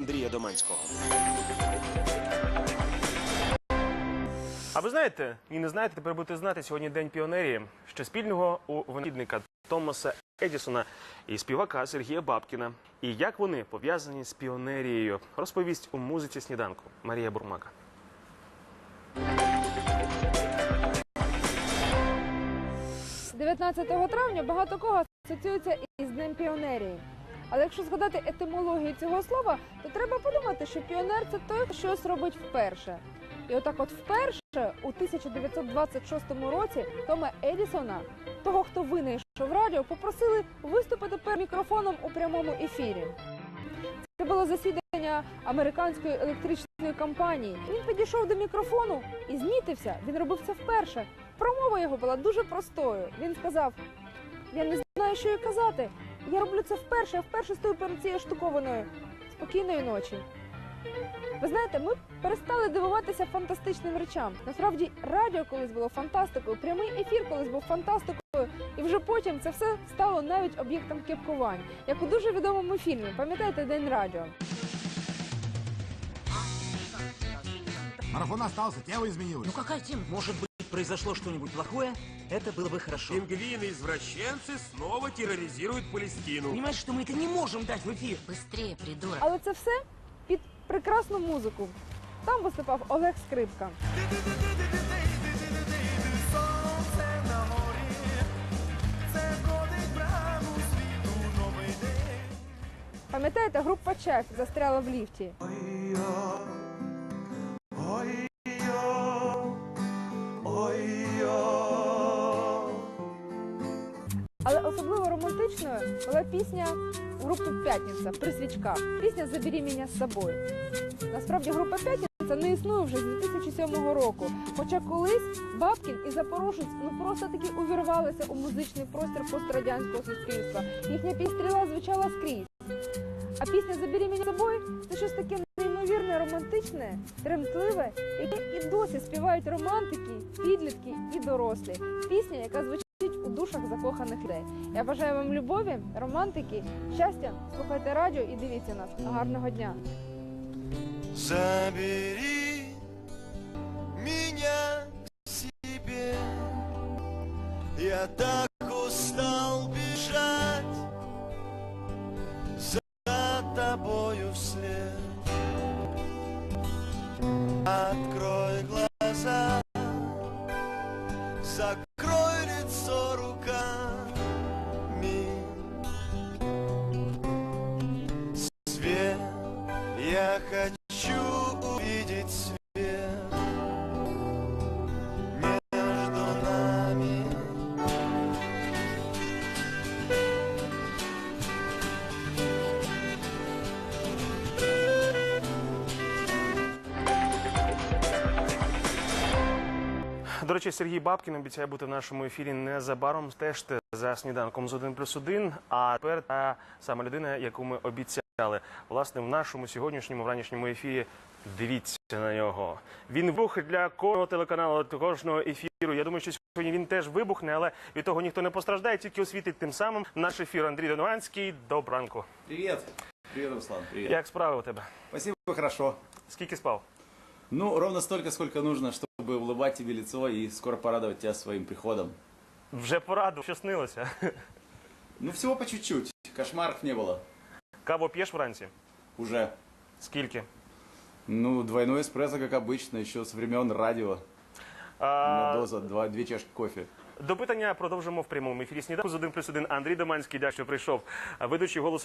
Андрія Доманського. А ви знаєте, і не знаєте, тепер будете знати сьогодні День піонерії, що спільного у винахідника Томаса Едісона і співака Сергія Бабкіна. І як вони пов'язані з піонерією, розповість у музиці сніданку Марія Бурмака. З 19 травня багато кого асоціюється із Днем піонерії. Але якщо згадати етимологію цього слова, то треба подумати, що піонер це той, хто щось робить вперше. І отак, от вперше, у 1926 році Тома Едісона, того, хто винайшов радіо, попросили виступити перед мікрофоном у прямому ефірі. Це було засідання американської електричної компанії. Він підійшов до мікрофону і змітився. Він робив це вперше. Промова його була дуже простою. Він сказав: Я не знаю, що й казати. Я роблю це вперше, я вперше стою перед цією штукованою. Спокійної ночі. Ви знаєте, ми перестали дивуватися фантастичним речам. Насправді, радіо колись було фантастикою, прямий ефір колись був фантастикою, і вже потім це все стало навіть об'єктом кепкувань, як у дуже відомому фільмі. Пам'ятаєте День радіо? Марафон остался, тема изменилась. Ну какая тема? Может быть, произошло что-нибудь плохое? Это было бы хорошо. Пингвины-извращенцы снова терроризируют Палестину. Понимаешь, что мы это не можем дать в эфир? Быстрее, придурок. Але це все під прекрасну музику. Там виступав Олег Скрипка. Пам'ятаєте, група Чек застряла в ліфті. Але особливо романтичною була пісня групи П'ятниця при свічках. Пісня Забері мене з собою. Насправді група П'ятниця не існує вже з 2007 року. Хоча колись Бабкін і Запорожець ну просто таки увірвалися у музичний простір пострадянського суспільства. Їхня півстріла звучала скрізь. А пісня Забері мене з собою це щось таке романтичне, тремтливе, яке і досі співають романтики, підлітки і дорослі. Пісня, яка звучить у душах закоханих людей. Я бажаю вам любові, романтики, щастя. Слухайте радіо і дивіться нас. Гарного дня! Забери меня к себе Я так устал бежать За тобою вслед Открой глаза. Закрой лицо руками. Свет Я хочу До речі, Сергій Бабкін обіцяє бути в нашому ефірі незабаром. Стежте за сніданком з 1 плюс 1. А тепер та сама людина, яку ми обіцяли. Власне, в нашому сьогоднішньому вранішньому ефірі. Дивіться на нього. Він вибух для кожного телеканалу, для кожного ефіру. Я думаю, що сьогодні він теж вибухне, але від того ніхто не постраждає, тільки освітить тим самим наш ефір. Андрій Донованський. Добранку. Привет. Привет, Руслан, привет. Як справи у тебе? Спасибо, хорошо. Скільки спав? Ну, ровно столько, сколько нужно, чтобы улыбать тебе лицо и скоро порадовать тебя своим приходом. Вже пораду, що снилося. Ну, всего по чуть-чуть. Кошмаров не было. Каву п'єш вранці? Уже. Скільки? Ну, двойной эспрессо, как обычно, еще с времен радио. У А, меня доза, два, две чашки кофе. До питання продовжимо в прямому ефірі сніданку з 1 плюс 1. Андрій Доманський, дякую, що прийшов. Ведучий голосу